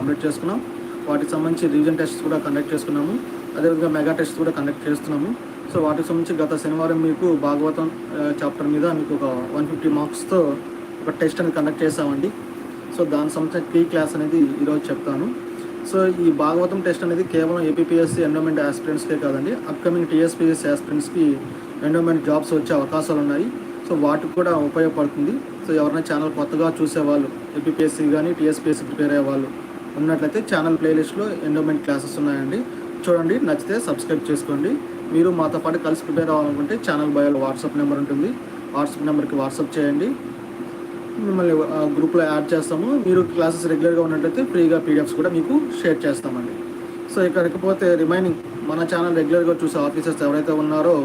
Complete చేసుకున్నాం. వాటికి సంబంధించి రీజన్ టెస్ట్ కూడా కండక్ట్ చేసుకున్నాము. అదేవిధంగా మెగా టెస్ట్ కూడా కండక్ట్ చేస్తున్నాము. సో వాటికి సంబంధించి గత శనివారం మీకు భాగవతం చాప్టర్ మీద మీకు ఒక వన్ ఫిఫ్టీ మార్క్స్తో ఒక టెస్ట్ అనేది కండక్ట్ చేసామండి సో దాని సంబంధించిన కీ క్లాస్ అనేది ఈరోజు చెప్తాను. సో ఈ భాగవతం టెస్ట్ అనేది కేవలం ఏపీపీఎస్సీ ఎండోమెంట్ ఆస్పిరెంట్స్కే కాదండి అప్కమింగ్ టీఎస్పీఎస్సీ ఆస్పిరెంట్స్కి ఎండోమెంట్ జాబ్స్ వచ్చే అవకాశాలు ఉన్నాయి. సో వాటికి కూడా ఉపయోగపడుతుంది. సో ఎవరైనా ఛానల్ కొత్తగా చూసేవాళ్ళు ఏపీపీఎస్సీ కానీ టీఎస్పీఎస్సీ ప్రిపేర్ అయ్యే వాళ్ళు ఉన్నట్లయితే ఛానల్ ప్లేలిస్ట్లో ఎండోమెంట్ క్లాసెస్ ఉన్నాయండి. చూడండి నచ్చితే సబ్స్క్రైబ్ చేసుకోండి. మీరు మాతో పాటు కలిసి ప్రిపేర్ అవ్వాలనుకుంటే ఛానల్ బయోలో వాట్సాప్ నెంబర్ ఉంటుంది. వాట్సాప్ నెంబర్కి వాట్సాప్ చేయండి. మిమ్మల్ని గ్రూప్లో యాడ్ చేస్తాము. మీరు క్లాసెస్ రెగ్యులర్గా ఉన్నట్లయితే ఫ్రీగా పీడిఎఫ్స్ కూడా మీకు షేర్ చేస్తామండి. సో ఇక్కడికపోతే రిమైనింగ్ మన ఛానల్ రెగ్యులర్గా చూసే ఆఫీసర్స్ ఎవరైతే ఉన్నారో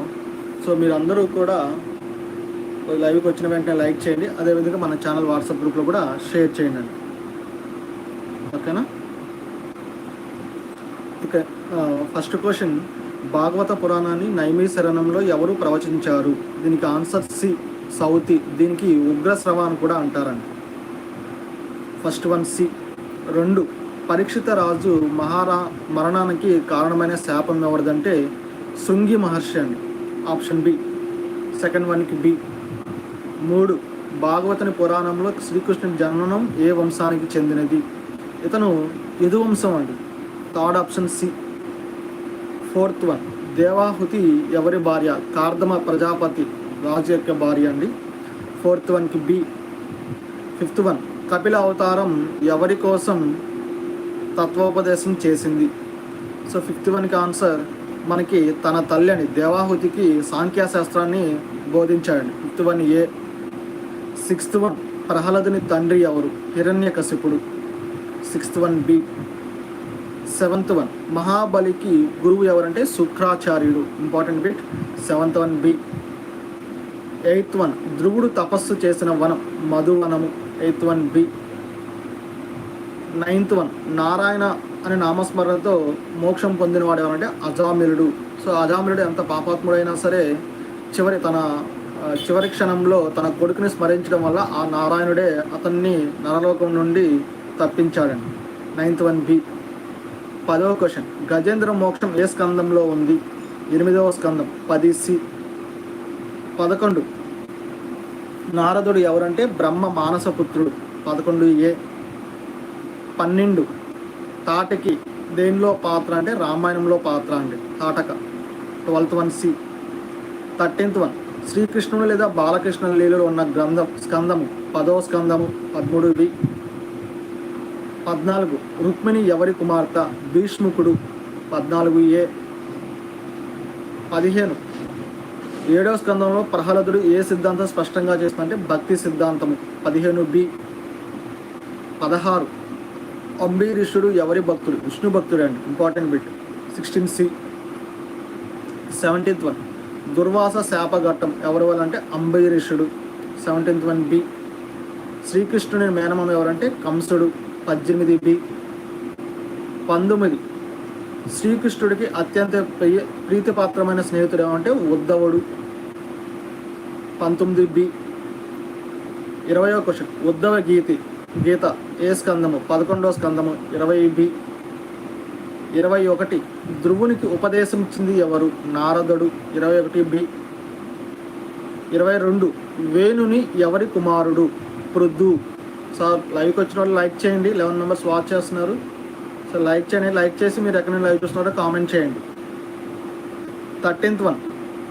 సో మీరందరూ కూడా లైవ్కి వచ్చిన వెంటనే లైక్ చేయండి. అదేవిధంగా మన ఛానల్ వాట్సాప్ గ్రూప్లో కూడా షేర్ చేయండి. ఓకేనా? ఓకే ఫస్ట్ క్వశ్చన్ భాగవత పురాణాన్ని నైమీ శరణంలో ఎవరు ప్రవచించారు? దీనికి ఆన్సర్ సి సౌతి. దీనికి ఉగ్రశ్రవ అని కూడా అంటారండి ఫస్ట్ వన్ సి. రెండు పరీక్షిత రాజు మహారా మరణానికి కారణమైన శాపం ఎవరిదంటే శృంగి మహర్షి అండి. Option B second one B మూడు భాగవతుని పురాణంలో శ్రీకృష్ణుని జననం ఏ వంశానికి చెందినది? ఇతను యదువంశం అండి. Third option C. Fourth one. Devahuti ఎవరి భార్య? కార్దమ ప్రజాపతి రాజు యొక్క భార్య అండి. ఫోర్త్ వన్కి బి. Fifth one. కపిల అవతారం ఎవరి కోసం తత్వోపదేశం చేసింది? సో ఫిఫ్త్ వన్కి ఆన్సర్ మనకి తన తల్లి అని దేవాహుతికి సాంఖ్యాశాస్త్రాన్ని బోధించాడు fifth one A. Sixth one. ప్రహ్లాదుని తండ్రి ఎవరు? హిరణ్యకశిపుడు sixth one B seventh one. మహాబలికి గురువు ఎవరంటే శుక్రాచార్యుడు. Important bit. Seventh one B. Eighth one. ధ్రువుడు తపస్సు చేసిన వనం మధువనము. Eighth one B. Ninth one. Narayana అనే నామస్మరణతో మోక్షం పొందినవాడు ఎవరంటే అజామిలుడు సో అజామిలుడు ఎంత పాపాత్ముడైనా సరే చివరి తన చివరి క్షణంలో తన కొడుకుని స్మరించడం వల్ల ఆ నారాయణుడే అతన్ని నరలోకం నుండి తప్పించాడండి. Ninth one B. పదవ క్వశ్చన్. గజేంద్ర మోక్షం ఏ స్కందంలో ఉంది? ఎనిమిదవ స్కందం. పది సి. పదకొండు. నారదుడు ఎవరంటే బ్రహ్మ మానసపుత్రుడు. పదకొండు ఏ. పన్నెండు. తాటకి దేనిలో పాత్ర అంటే రామాయణంలో పాత్ర అండి. Tataka. Twelfth one C. Thirteenth one. శ్రీకృష్ణుడు లేదా బాలకృష్ణ లీలలో ఉన్న గ్రంథం స్కందము. పదో స్కందము. పదమూడు బి. పద్నాలుగు. రుక్మిణి ఎవరి కుమార్తె? భీష్ముకుడు. పద్నాలుగు ఏ. పదిహేను. ఏడవ స్కందంలో ప్రహ్లాదుడు ఏ సిద్ధాంతం స్పష్టంగా చేస్తుందంటే భక్తి సిద్ధాంతము. పదిహేను బి. పదహారు. అంబీరీషుడు ఎవరి భక్తుడు? విష్ణు భక్తుడు అండి. Important bit. Sixteen C. Seventeenth one. Durvasa శాపఘట్టం ఎవరి వల్ల అంటే అంబరీషుడు. Seventeenth one B. శ్రీకృష్ణుని మేనమం ఎవరంటే కంసుడు. పద్దెనిమిది బి. పంతొమ్మిది. శ్రీకృష్ణుడికి అత్యంత ప్రియ ప్రీతిపాత్రమైన స్నేహితుడు ఏమంటే ఉద్ధవుడు. పంతొమ్మిది బి. ఇరవయో క్వశ్చన్ ఉద్ధవ గీతి గీత ఏ స్కందము? పదకొండవ స్కందము ఇరవై బి. ఇరవై ఒకటి. ధ్రువునికి ఉపదేశం ఇచ్చింది ఎవరు? నారదుడు. ఇరవై ఒకటి బి. ఇరవై రెండు. వేణుని ఎవరి కుమారుడు? పృథు. సార్ లైవ్కి వచ్చిన వాళ్ళు లైక్ చేయండి. లెవెన్ మెంబర్స్ వాచ్ చేస్తున్నారు. సో లైక్ చేయండి. లైక్ చేసి మీరు ఎక్కడ లైవ్ చూస్తున్నారో కామెంట్ చేయండి. Thirteenth one.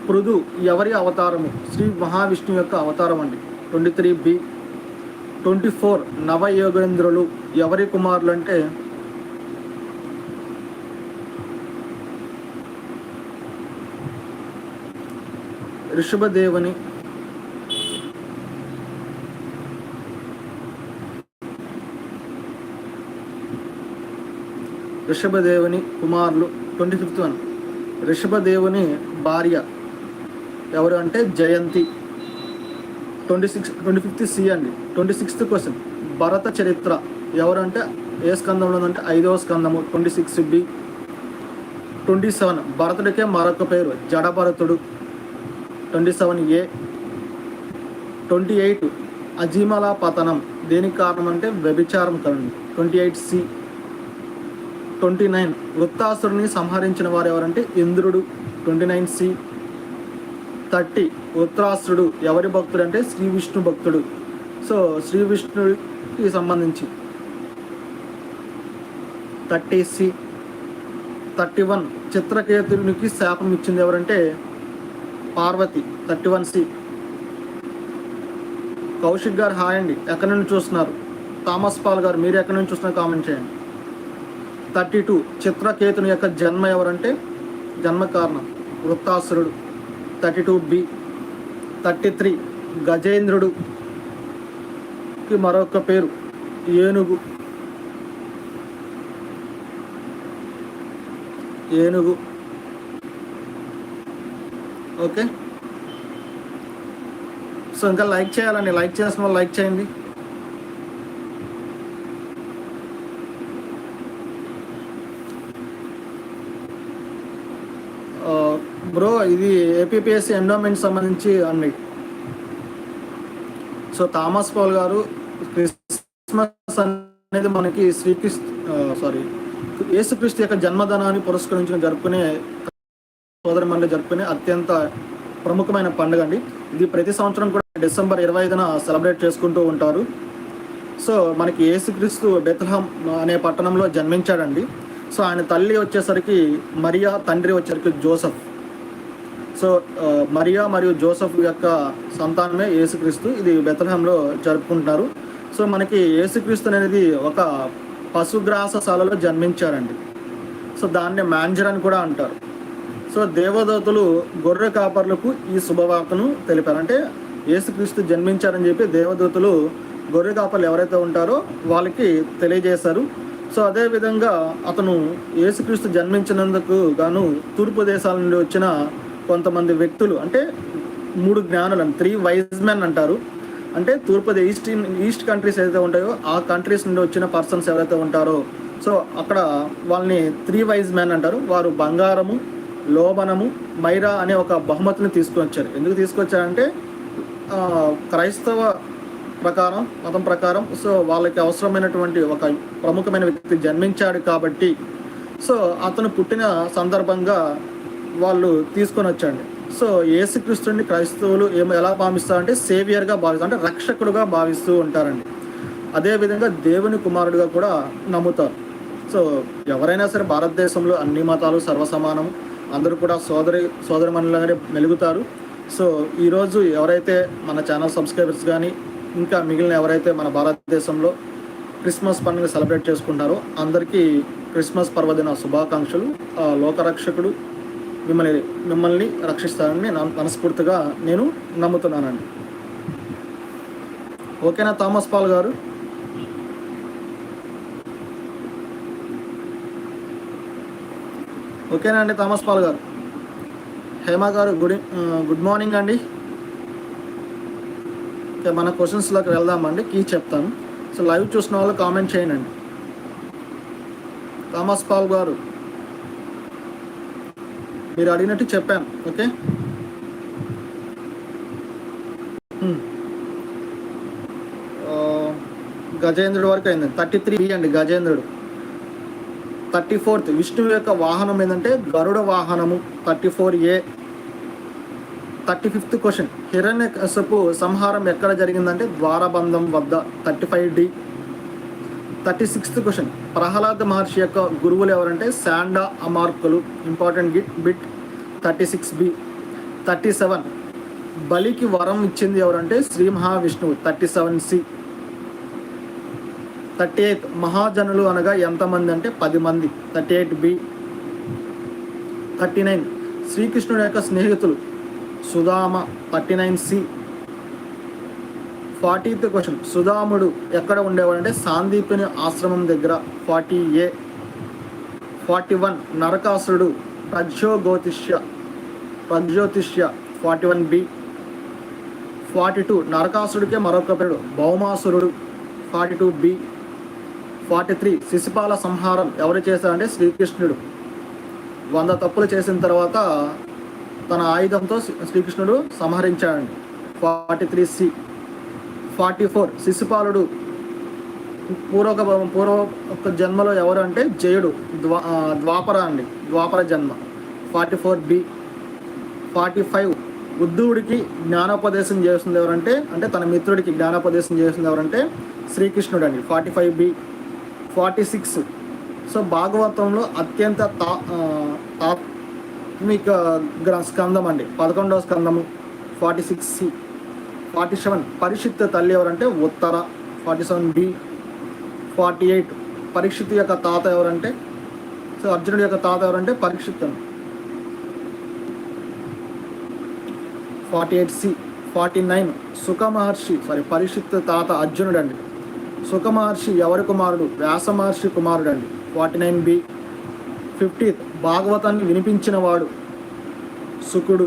పృథు ఎవరి అవతారము? శ్రీ మహావిష్ణువు యొక్క అవతారం అండి. Twenty three B. Twenty four నవయోగేంద్రులు ఎవరి కుమారులు అంటే? ఋషభదేవుని ఋషభదేవుని కుమారులు ట్వంటీ ఫిఫ్త్ వన్. ఋషభదేవుని భార్య ఎవరు అంటే Jayanthi. Twenty six twenty fifth C అండి. Twenty sixth question. భరత చరిత్ర ఎవరంటే ఏ స్కందంలో ఉందంటే ఐదవ స్కందము twenty six B twenty seven భరతుడికే మరొక పేరు జడభరతుడు twenty seven A. Twenty eight అజీమల పతనం. దేనికి కారణం అంటే వ్యభిచారం కదండి. Twenty eight C. Twenty nine వృత్తాసురుని సంహరించిన వారు ఎవరంటే ఇంద్రుడు. ట్వంటీ నైన్ సి థర్టీ వృత్రాసురుడు ఎవరి భక్తుడు అంటే శ్రీ విష్ణు భక్తుడు. సో శ్రీ విష్ణుడికి సంబంధించి థర్టీ సి థర్టీ వన్ చిత్రకేతునికి శాపం ఇచ్చింది ఎవరంటే Parvati. Thirty one C. Kaushik garu hi అండి. ఎక్కడి నుండి చూస్తున్నారు? థామస్ పాల్ గారు మీరు ఎక్కడి నుంచి చూస్తున్నారు? కామెంట్ చేయండి. థర్టీ టూ చిత్రకేతుని యొక్క జన్మ ఎవరంటే? జన్మ కారణం. వృత్తాసురుడు. Thirty two B. Thirty three గజేంద్రుడుకి మరొక పేరు. ఏనుగు. ఏనుగు. ఓకే? సో ఇంకా లైక్ చేయాలండి. లైక్ చేసిన వాళ్ళు లైక్ చేయండి. ఇది ఏపీఎస్సి ఎండోమెంట్ సంబంధించి అన్ని సో థామస్ పాల్ గారు క్రిస్మస్ అనేది మనకి శ్రీకృష్ణ సారీ యేసుక్రీస్తు యొక్క జన్మదినాన్ని పురస్కరించిన జరుపుకునే సోదరి మండలి జరుపుకునే అత్యంత ప్రముఖమైన పండుగ అండి. ఇది ప్రతి సంవత్సరం కూడా డిసెంబర్ ఇరవై ఐదున సెలబ్రేట్ చేసుకుంటూ ఉంటారు. సో మనకి యేసుక్రీస్తు బెత్లహం అనే పట్టణంలో జన్మించాడండి. సో ఆయన తల్లి వచ్చేసరికి మరియా తండ్రి వచ్చేసరికి జోసఫ్. సో మరియా మరియు జోసఫ్ యొక్క సంతానమే యేసుక్రీస్తు. ఇది బెత్లహంలో జరుపుకుంటున్నారు. సో మనకి యేసుక్రీస్తు అనేది ఒక పశుగ్రాసశాలలో జన్మించారండి. సో దాన్ని మ్యాంజర్ అని కూడా అంటారు. సో దేవదూతలు గొర్రె కాపర్లకు ఈ శుభవార్తను తెలిపారు. అంటే యేసుక్రీస్తు జన్మించారని చెప్పి దేవదూతలు గొర్రె కాపర్లు ఎవరైతే ఉంటారో వాళ్ళకి తెలియజేశారు. సో అదేవిధంగా అతను యేసుక్రీస్తు జన్మించినందుకు గాను తూర్పు దేశాల నుండి వచ్చిన కొంతమంది వ్యక్తులు అంటే మూడు జ్ఞానులు త్రీ వైజ్ మెన్ అంటారు. అంటే తూర్పు ఈస్ట్ ఈస్ట్ కంట్రీస్ ఏదైతే ఉంటాయో ఆ కంట్రీస్ నుండి వచ్చిన పర్సన్స్ ఎవరైతే ఉంటారో. సో అక్కడ వాళ్ళని త్రీ వైజ్ మ్యాన్ అంటారు. వారు బంగారము లోబనము మైరా అనే ఒక బహుమతిని తీసుకొచ్చారు. ఎందుకు తీసుకొచ్చారంటే క్రైస్తవ ప్రకారం మతం ప్రకారం సో వాళ్ళకి అవసరమైనటువంటి ఒక ప్రముఖమైన వ్యక్తి జన్మించాడు కాబట్టి. సో అతను పుట్టిన సందర్భంగా వాళ్ళు తీసుకొని వచ్చండి. సో యేసుక్రీస్తుని క్రైస్తవులు ఏమో ఎలా భావిస్తారంటే సేవియర్గా భావిస్తారు. అంటే రక్షకుడుగా భావిస్తూ ఉంటారండి. అదేవిధంగా దేవుని కుమారుడుగా కూడా నమ్ముతారు. సో ఎవరైనా సరే భారతదేశంలో అన్ని మతాలు సర్వసమానం అందరూ కూడా సోదరి సోదరి మనలాగానే మెలుగుతారు. సో ఈరోజు ఎవరైతే మన ఛానల్ సబ్స్క్రైబర్స్ కానీ ఇంకా మిగిలిన ఎవరైతే మన భారతదేశంలో క్రిస్మస్ పండుగ సెలబ్రేట్ చేసుకుంటారో అందరికీ క్రిస్మస్ పర్వదిన శుభాకాంక్షలు. లోకరక్షకుడు మిమ్మల్ని మిమ్మల్ని రక్షిస్తానని నేను మనస్ఫూర్తిగా నేను నమ్ముతున్నానండి. ఓకేనా థామస్ పాల్ గారు? ఓకేనా అండి థామస్ పాల్ గారు? హేమ గారు గుడ్ గుడ్ మార్నింగ్ అండి. మన క్వశ్చన్స్లోకి వెళ్దామండి కీ చెప్తాను. సో లైవ్ చూసిన వాళ్ళు కామెంట్ చేయండి. థామస్ పాల్ గారు. మీరు అడిగినట్టు చెప్పాను ఓకే? గజేంద్రుడు వరకు అయింది. థర్టీ త్రీ అండి గజేంద్రుడు. థర్టీ ఫోర్త్ విష్ణువు యొక్క వాహనం ఏంటంటే గరుడ వాహనము thirty four A. Thirty fifth question Hiranyakashipu సంహారం ఎక్కడ జరిగిందంటే ద్వారబంధం వద్ద thirty five D. Thirty sixth question. Prahlad మహర్షి యొక్క గురువులు ఎవరంటే? శాండా అమార్కులు. Important Git bit thirty six B. Thirty seven. బలికి వరం ఇచ్చింది ఎవరంటే? శ్రీ మహావిష్ణువు. Thirty seven C. Thirty eighth మహాజనులు అనగా ఎంతమంది అంటే? పది మంది. Thirty eight B. Thirty nine. శ్రీకృష్ణుడు యొక్క స్నేహితులు Sudhama thirty nine C. Fortieth question. సుధాముడు ఎక్కడ ఉండేవాడు అంటే సాందీపుని ఆశ్రమం దగ్గర ఫార్టీ ఏ. ఫార్టీ వన్ నరకాసురుడు ప్రజ్యోగోతిష్య Pragjyotisha forty one B. Forty two నరకాసురుడికే మరొక పేరు భౌమాసురుడు. Forty two B. Forty three Shishupala సంహారం ఎవరు చేశారంటే శ్రీకృష్ణుడు. వంద తప్పులు చేసిన తర్వాత తన ఆయుధంతో శ్రీ- శ్రీకృష్ణుడు సంహరించాడండి. Forty three C. Forty four శిశుపాలుడు పూర్వక పూర్వ ఒక జన్మలో ఎవరు అంటే జయుడు ద్వా ద్వాపర అండి ద్వాపర జన్మ. Forty four B. Forty five ఉద్ధవుడికి జ్ఞానోపదేశం చేస్తుంది ఎవరంటే అంటే తన మిత్రుడికి జ్ఞానోపదేశం చేస్తుంది ఎవరంటే శ్రీకృష్ణుడు అండి forty five B. Forty six so భాగవతంలో అత్యంత తా తాత్మిక గ్ర స్కందం అండి పదకొండవ స్కందము forty six C. Forty seven Parikshit తల్లి ఎవరంటే Uttara forty seven B forty eight Parikshit యొక్క తాత ఎవరంటే? సో అర్జునుడి యొక్క తాత ఎవరంటే? Parikshit forty eight C forty nine సుఖమహర్షి sorry Parikshit తాత అర్జునుడు అండి సుఖమహర్షి ఎవరి కుమారుడు? వ్యాస మహర్షి కుమారుడు అండి ఫార్టీ నైన్ బి. ఫిఫ్టీత్ భాగవతాన్ని వినిపించిన వాడు సుకుడు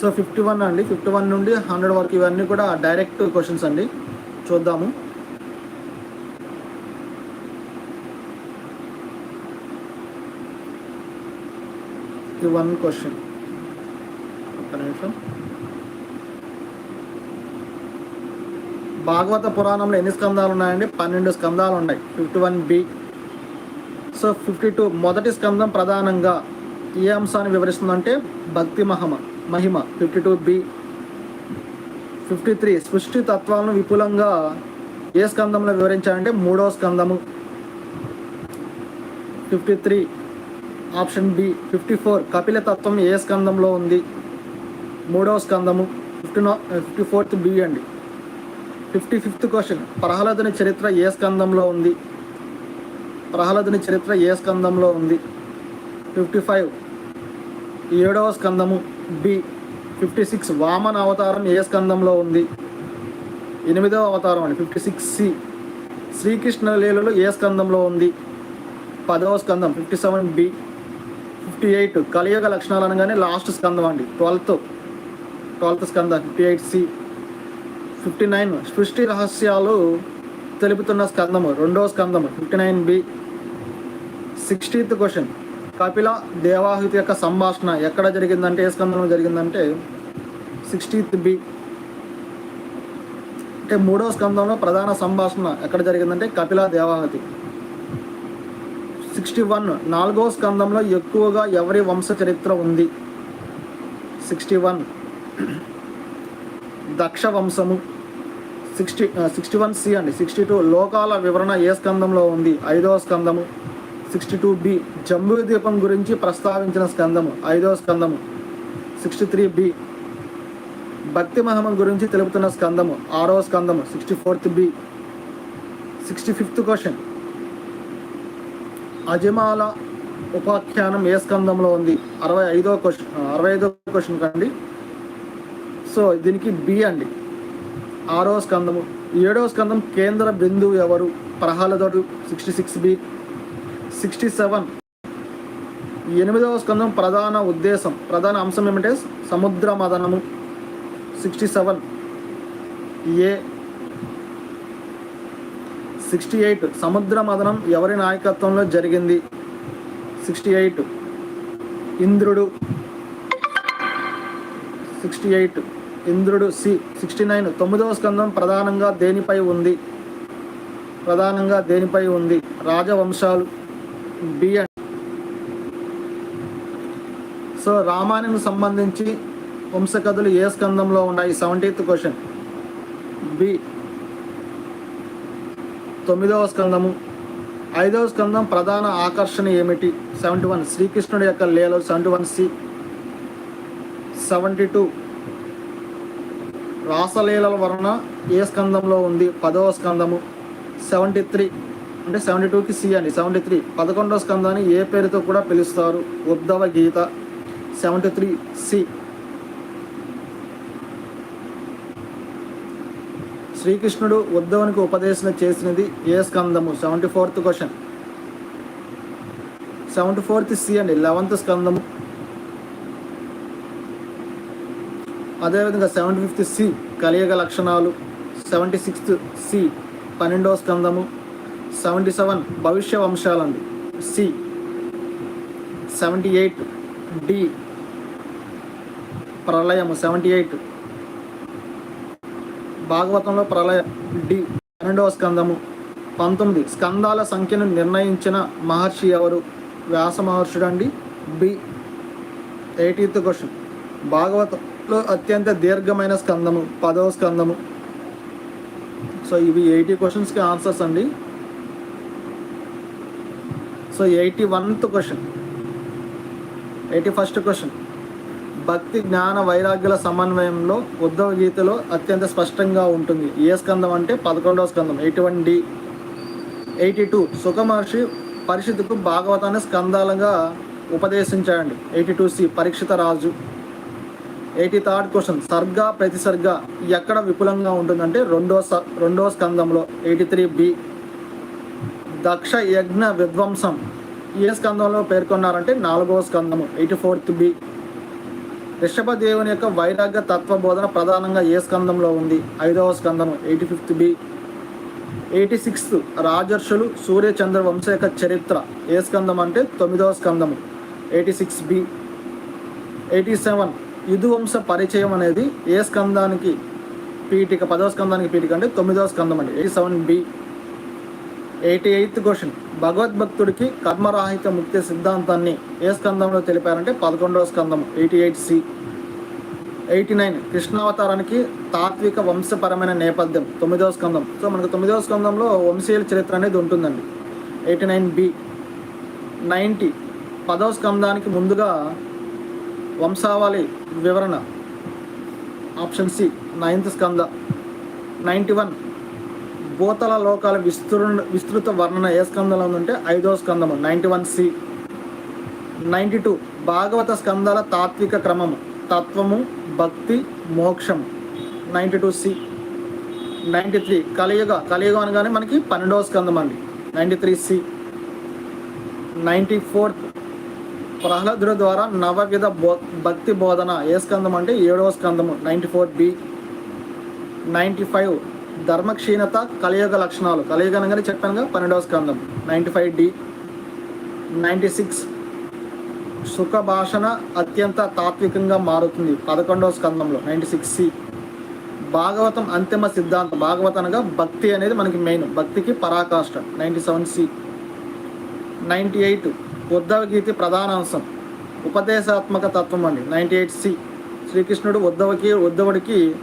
సో ఫిఫ్టీ వన్ అండి. ఫిఫ్టీ వన్ నుండి హండ్రెడ్ వరకు ఇవన్నీ కూడా డైరెక్ట్ క్వశ్చన్స్ అండి. చూద్దాము. ఇది వన్ క్వశ్చన్ ఒక్క నిమిషం. భాగవత పురాణంలో ఎన్ని స్కందాలు ఉన్నాయండి? పన్నెండు స్కందాలు ఉన్నాయి. Fifty one B so fifty two మొదటి స్కందం ప్రధానంగా ఏ అంశాన్ని వివరిస్తుందంటే భక్తి మహమ మహిమ fifty two B fifty three సృష్టి తత్వాలను విపులంగా ఏ స్కందంలో వివరించాలంటే మూడవ స్కందము. Fifty three option B fifty four Kapila తత్వం ఏ స్కందంలో ఉంది? మూడవ స్కందము fifty no fifty fourth B అండి. ఫిఫ్టీ ఫిఫ్త్ క్వశ్చన్ ప్రహ్లాదుని చరిత్ర ఏ స్కందంలో ఉంది? ప్రహ్లాదుని చరిత్ర ఏ స్కందంలో ఉంది? ఫిఫ్టీ ఫైవ్ ఏడవ స్కందము బి ఫిఫ్టీ సిక్స్ వామన అవతారం ఏ స్కందంలో ఉంది? ఎనిమిదవ అవతారం అండి ఫిఫ్టీ సిక్స్ సి. శ్రీకృష్ణ లీలలో ఏ స్కందంలో ఉంది? పదవ స్కందం fifty seven B. Fifty eight Kaliyuga లక్షణాలు అనగానే లాస్ట్ స్కందం అండి twelfth. Twelfth Skanda fifty eight C. Fifty nine సృష్టి రహస్యాలు తెలుపుతున్న స్కందము రెండవ స్కందము fifty nine B. Sixteenth question. Kapila Devahuti యొక్క సంభాషణ ఎక్కడ జరిగిందంటే ఏ స్కందంలో జరిగిందంటే సిక్స్టీన్త్ బి. అంటే మూడవ స్కందంలో ప్రధాన సంభాషణ ఎక్కడ జరిగిందంటే కపిల దేవాహతి. సిక్స్టీ వన్ నాలుగవ స్కందంలో ఎక్కువగా ఎవరి వంశ చరిత్ర ఉంది? Sixty one. దక్ష వంశము. సిక్స్టీ సిక్స్టీ వన్ సి అండి. సిక్స్టీ టూ లోకాల వివరణ ఏ స్కందంలో ఉంది? ఐదవ స్కందము. సిక్స్టీ టూ బి జంబూ దీపం గురించి ప్రస్తావించిన స్కందము ఐదవ స్కందము. సిక్స్టీ త్రీ బి భక్తి మహమం గురించి తెలుపుతున్న స్కందము ఆరవ స్కందము sixty fourth B. Sixty fifth question. Ajamila ఉపాఖ్యానం ఏ స్కందంలో ఉంది? అరవై ఐదో క్వశ్చన్ అరవై ఐదో క్వశ్చన్ కండి. సో దీనికి బి అండి. ఆరో స్కందము. ఏడవ స్కందం కేంద్ర బిందువు ఎవరు? ప్రహ్లాదుడు sixty six B. Sixty seven. ఎనిమిదవ స్కందం ప్రధాన ఉద్దేశం ప్రధాన అంశం ఏమంటే సముద్ర మదనము sixty seven. A sixty eight. సముద్ర మదనం ఎవరి నాయకత్వంలో జరిగింది? Sixty eight. ఇంద్రుడు. Sixty eight. ఇంద్రుడు సి. Sixty nine. తొమ్మిదవ స్కందం ప్రధానంగా దేనిపై ఉంది? ప్రధానంగా దేనిపై ఉంది? రాజవంశాలు. బి సో రామాయణం సంబంధించి వంశకథలు ఏ స్కందంలో ఉన్నాయి? Seventieth question. బి. తొమ్మిదవ స్కందము. ఐదవ స్కందం ప్రధాన ఆకర్షణ ఏమిటి? Seventy one. శ్రీకృష్ణుడి యొక్క లీల seventy one C. Seventy two. రాసలీలల వలన ఏ స్కందంలో ఉంది? పదవ స్కందము. Seventy three. అంటే సెవెంటీ టూకి సి అండి. సెవెంటీ త్రీ పదకొండవ స్కందాన్ని ఏ పేరుతో కూడా పిలుస్తారు? Uddhava Gita seventy three C శ్రీకృష్ణుడు ఉద్ధవునికి ఉపదేశం చేసినది ఏ స్కందము? Seventy fourth question seventy fourth C అండి. లెవెంత్ స్కందము. అదేవిధంగా సెవెంటీ ఫిఫ్త్ సి కలియుగ లక్షణాలు. సెవెంటీ సిక్స్త్ సి పన్నెండవ స్కందము. సెవెంటీ సెవెన్ భవిష్య వంశాలండి C. Seventy eight D. ప్రళయము seventy eight. భాగవతంలో ప్రళయం డి. పన్నెండవ స్కందము. పంతొమ్మిది. స్కందాల సంఖ్యను నిర్ణయించిన మహర్షి ఎవరు? వ్యాస మహర్షుడు అండి. బి. Eightieth question. భాగవతంలో అత్యంత దీర్ఘమైన స్కందము పదవ స్కందము. సో ఇవి ఎయిటీ క్వశ్చన్స్కి ఆన్సర్స్ అండి. So eighty వన్త్ question eighty first question భక్తి జ్ఞాన వైరాగ్యుల సమన్వయంలో ఉద్ధవ గీతలో అత్యంత స్పష్టంగా ఉంటుంది. ఏ స్కందం అంటే పదకొండవ స్కందం. Eighty one D eighty two సుఖమహర్షి పరిషత్తుకు భాగవతాన్ని స్కందాలుగా ఉపదేశించాడండి. ఎయిటీ టూ సి పరీక్షిత రాజు. ఎయిటీ థర్డ్ క్వశ్చన్ సర్గ ప్రతిసర్గ ఎక్కడ విపులంగా ఉంటుందంటే రెండో స రెండో స్కందంలో. ఎయిటీ త్రీ బి దక్ష యజ్ఞ విధ్వంసం. ఏ స్కందంలో పేర్కొన్నారంటే నాలుగవ స్కందము ఎయిటీ ఫోర్త్ బి. రిషభదేవుని యొక్క వైరాగ్య తత్వ బోధన ప్రధానంగా ఏ స్కందంలో ఉంది? ఐదవ స్కందము eighty fifth B. Eighty sixth రాజర్షులు సూర్యచంద్ర వంశ యొక్క చరిత్ర. ఏ స్కందం అంటే తొమ్మిదవ స్కందము eighty six B. Eighty seven యుధువంశ పరిచయం అనేది ఏ స్కందానికి పీఠిక పదవ స్కందానికి పీఠిక అంటే తొమ్మిదవ స్కందం అండి eighty seven B. Eighty eighth question. భగవద్భక్తుడికి కర్మరాహిత ముక్తి సిద్ధాంతాన్ని ఏ స్కందంలో తెలిపారంటే పదకొండవ స్కందం eighty eight C. Eighty nine కృష్ణావతారానికి తాత్విక వంశపరమైన నేపథ్యం తొమ్మిదవ స్కందం. సో మనకు తొమ్మిదవ స్కందంలో వంశీయుల చరిత్ర అనేది ఉంటుందండి. Eighty nine B. నైంటీ పదవ స్కందానికి ముందుగా వంశావళి వివరణ. ఆప్షన్ సి నైన్త్ స్కంద. నైంటీ వన్ భూతల లోకాల విస్తృ విస్తృత వర్ణన ఏ స్కందంలో ఉందంటే ఐదో స్కందము ninety one C ninety two భాగవత స్కందాల తాత్విక క్రమము తత్వము భక్తి మోక్షం ninety two C ninety three Kaliyuga కలియుగం అనగానే మనకి పన్నెండవ స్కందం అండి. Ninety three C ninety fourth ప్రహ్లాదుడి ద్వారా నవవిధ బో భక్తి బోధన ఏ స్కందం అంటే ఏడవ స్కందము ninety four B ninety five ధర్మక్షీణత కలియుగ లక్షణాలు. కలియుగ అనగానే చెప్పానుగా పన్నెండవ స్కందం. Ninety five D. Ninety six. సుఖ భాషణ అత్యంత తాత్వికంగా మారుతుంది పదకొండవ స్కందంలో నైంటీ సిక్స్ సి. భాగవతం అంతిమ సిద్ధాంతం. భాగవతం అనగా భక్తి అనేది మనకి మెయిన్. భక్తికి పరాకాష్ట ninety seven C. Ninety eight. Uddhava గీతి ప్రధాన అంశం ఉపదేశాత్మక తత్వం అండి నైంటీ ఎయిట్ సి. శ్రీకృష్ణుడు ఉద్ధవకి ఉద్ధవుడికి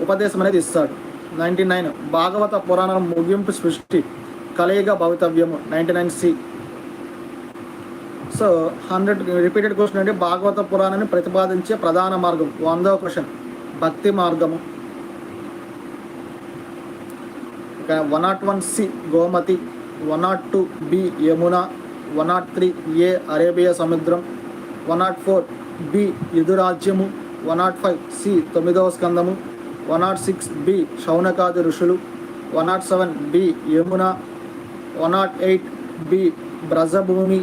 ఉపదేశం అనేది ఇస్తాడు. నైంటీ నైన్ భాగవత పురాణం ముగింపు సృష్టి కలయిగ భవితవ్యము ninety nine C. So hundred repeated question అంటే భాగవత పురాణాన్ని ప్రతిపాదించే ప్రధాన మార్గం. వందవ క్వశ్చన్ భక్తి మార్గము. One not one C Gomati. One not two B Yamuna. One not three A Arabia సముద్రం. వన్ నాట్ ఫోర్ బి యదురాజ్యము. వన్ నాట్ ఫైవ్ సి తొమ్మిదవ స్కందము. వన్ నాట్ సిక్స్ బి శౌనకాది ఋషులు one not seven B Yamuna one not eight B Brajabhoomi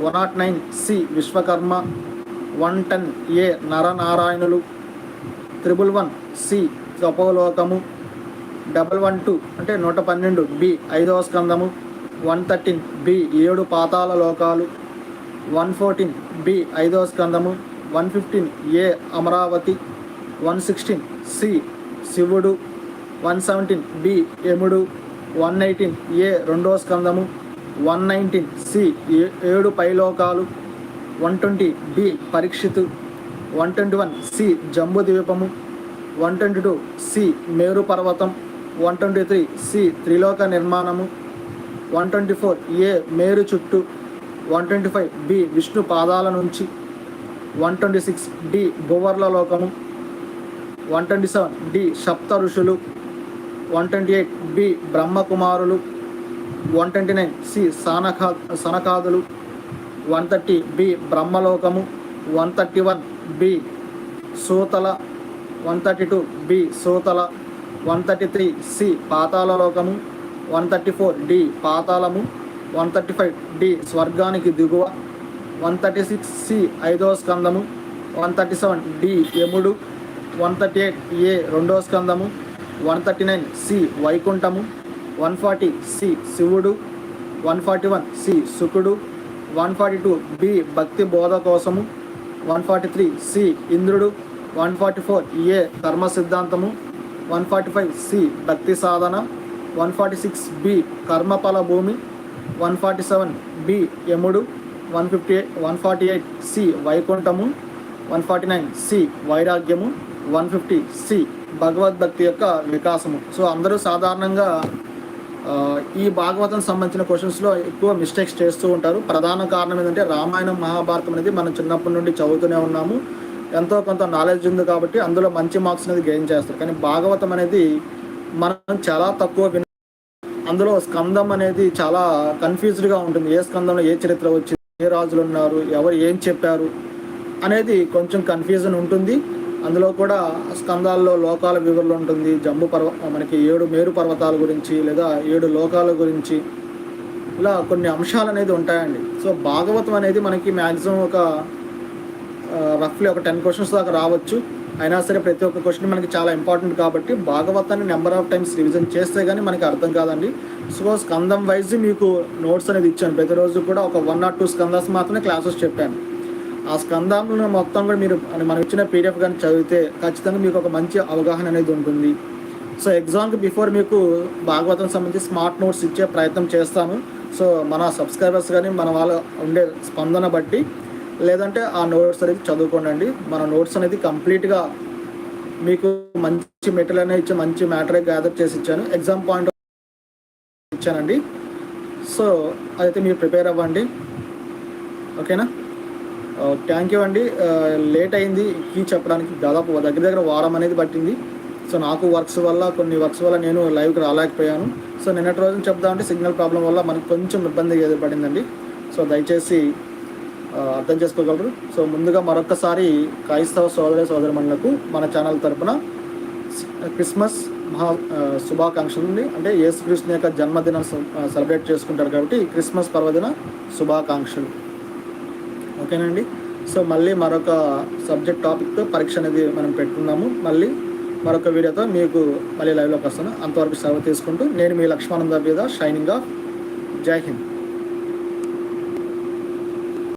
one not nine C Vishwakarma one ten A నరనారాయణులు triple one C తపోలోకము double one two అంటే నూట పన్నెండు B ఐదవ స్కందము వన్ థర్టీన్ బి ఏడు పాతాల లోకాలు వన్ ఫోర్టీన్ బి ఐదవ స్కందము one fifteen A Amaravati one sixteen C శివుడు వన్ సెవెంటీన్ బి యముడు వన్ ఎయిటీన్ ఏ రెండవ స్కందము వన్ నైన్టీన్ సి ఏ- ఏడు పైలోకాలు one twenty B Parikshit one twenty one C జంబు ద్వీపము one twenty two C Meru పర్వతం one twenty three C త్రిలోక నిర్మాణము one twenty four A Meru చుట్టూ one twenty five B Vishnu పాదాల నుంచి వన్ ట్వంటీ సిక్స్ డి భువర్ల లోకము one twenty seven D సప్త ఋషులు వన్ ట్వంటీ ఎయిట్ బి బ్రహ్మకుమారులు one twenty nine C Shanaka సనకాదులు one thirty B బ్రహ్మలోకము one thirty one B Sutala one thirty two B Sutala one thirty three C పాతాళలోకము one thirty four D పాతాళము one thirty five D స్వర్గానికి దిగువ one thirty six C ఐదవ స్కందము one thirty seven D యముడు one thirty eight A రెండవ స్కందము one thirty nine C వైకుంఠము one forty C శివుడు వన్ ఫార్టీ వన్ సి శుకుడు వన్ ఫార్టీ టూ బి భక్తి బోధ కోసము వన్ ఫార్టీ త్రీ సి ఇంద్రుడు వన్ ఫార్టీ ఫోర్ ఏ కర్మ సిద్ధాంతము వన్ ఫార్టీ ఫైవ్ సి భక్తి సాధన వన్ ఫార్టీ సిక్స్ బి కర్మఫల భూమి వన్ ఫార్టీ సెవెన్ బి యముడు one fifty one forty eight C వైకుంఠము వన్ ఫార్టీ నైన్ సి వైరాగ్యము వన్ ఫిఫ్టీ సి భగవద్భక్తి యొక్క వికాసము. సో అందరూ సాధారణంగా ఈ భాగవతం సంబంధించిన క్వశ్చన్స్లో ఎక్కువ మిస్టేక్స్ చేస్తూ ఉంటారు. ప్రధాన కారణం ఏంటంటే రామాయణం మహాభారతం అనేది మనం చిన్నప్పటి నుండి చదువుతూనే ఉన్నాము. ఎంతో కొంత నాలెడ్జ్ ఉంది కాబట్టి అందులో మంచి మార్క్స్ అనేది గెయిన్ చేస్తారు. కానీ భాగవతం అనేది మనం చాలా తక్కువ విన అందులో స్కందం అనేది చాలా కన్ఫ్యూజ్డ్గా ఉంటుంది. ఏ స్కందంలో ఏ చరిత్ర వచ్చింది ఏ రాజులు ఉన్నారు ఎవరు ఏం చెప్పారు అనేది కొంచెం కన్ఫ్యూజన్ ఉంటుంది. అందులో కూడా స్కందాల్లో లోకాల వివరణ ఉంటుంది. జంబు పర్వ మనకి ఏడు మేరు పర్వతాల గురించి లేదా ఏడు లోకాల గురించి ఇలా కొన్ని అంశాలు అనేది ఉంటాయండి. సో భాగవతం అనేది మనకి మ్యాక్సిమం ఒక రఫ్లీ ఒక టెన్ క్వశ్చన్స్ దాకా రావచ్చు. అయినా సరే ప్రతి ఒక్క క్వశ్చన్ మనకి చాలా ఇంపార్టెంట్ కాబట్టి భాగవతాన్ని నెంబర్ ఆఫ్ టైమ్స్ రివిజన్ చేస్తే కానీ మనకి అర్థం కాదండి. సో స్కందం వైజ్ మీకు నోట్స్ అనేది ఇచ్చాను. ప్రతిరోజు కూడా ఒక వన్ ఆర్ టూ స్కందాస్ మాత్రమే క్లాసెస్ చెప్పాను. ఆ స్కందాలను మొత్తం కూడా మీరు మనం ఇచ్చిన పీడిఎఫ్ కానీ చదివితే ఖచ్చితంగా మీకు ఒక మంచి అవగాహన అనేది ఉంటుంది. సో ఎగ్జామ్కి బిఫోర్ మీకు భాగవతం సంబంధించి స్మార్ట్ నోట్స్ ఇచ్చే ప్రయత్నం చేస్తాను. సో మన సబ్స్క్రైబర్స్ కానీ మన వాళ్ళ ఉండే స్పందన బట్టి లేదంటే ఆ నోట్స్ అనేది చదువుకోండి మన నోట్స్ అనేది కంప్లీట్గా మీకు మంచి మెటీరియల్ అనేది ఇచ్చి మంచి మ్యాటర్ గ్యాదర్ చేసి ఇచ్చాను. ఎగ్జామ్ పాయింట్ ఇచ్చానండి. సో అయితే మీరు ప్రిపేర్ అవ్వండి. ఓకేనా థ్యాంక్ యూ అండి. లేట్ అయింది. కీ చెప్పడానికి దాదాపు దగ్గర దగ్గర వారం అనేది పట్టింది. సో నాకు వర్క్స్ వల్ల కొన్ని వర్క్స్ వల్ల నేను లైవ్కి రాలేకపోయాను. సో నిన్నటి రోజున చెప్దామంటే సిగ్నల్ ప్రాబ్లం వల్ల మనకు కొంచెం ఇబ్బంది ఏర్పడిందండి సో దయచేసి అర్థం చేసుకోగలరు. సో ముందుగా మరొకసారి క్రైస్తవ సోదర సోదరమణులకు మన ఛానల్ తరపున క్రిస్మస్ మహా శుభాకాంక్షలు అండి. అంటే యేసుక్రీస్తు యొక్క జన్మదినం సెలబ్రేట్ చేసుకుంటారు కాబట్టి క్రిస్మస్ పర్వదిన శుభాకాంక్షలు. ఓకేనండి? సో మళ్ళీ మరొక సబ్జెక్ట్ టాపిక్తో పరీక్ష అనేది మనం పెట్టుకున్నాము. మళ్ళీ మరొక వీడియోతో మీకు మళ్ళీ లైవ్లోకి వస్తాను. అంతవరకు సెలవు తీసుకుంటూ నేను మీ లక్ష్మానంద మీద షైనింగ్ ఆఫ్. జై హింద్.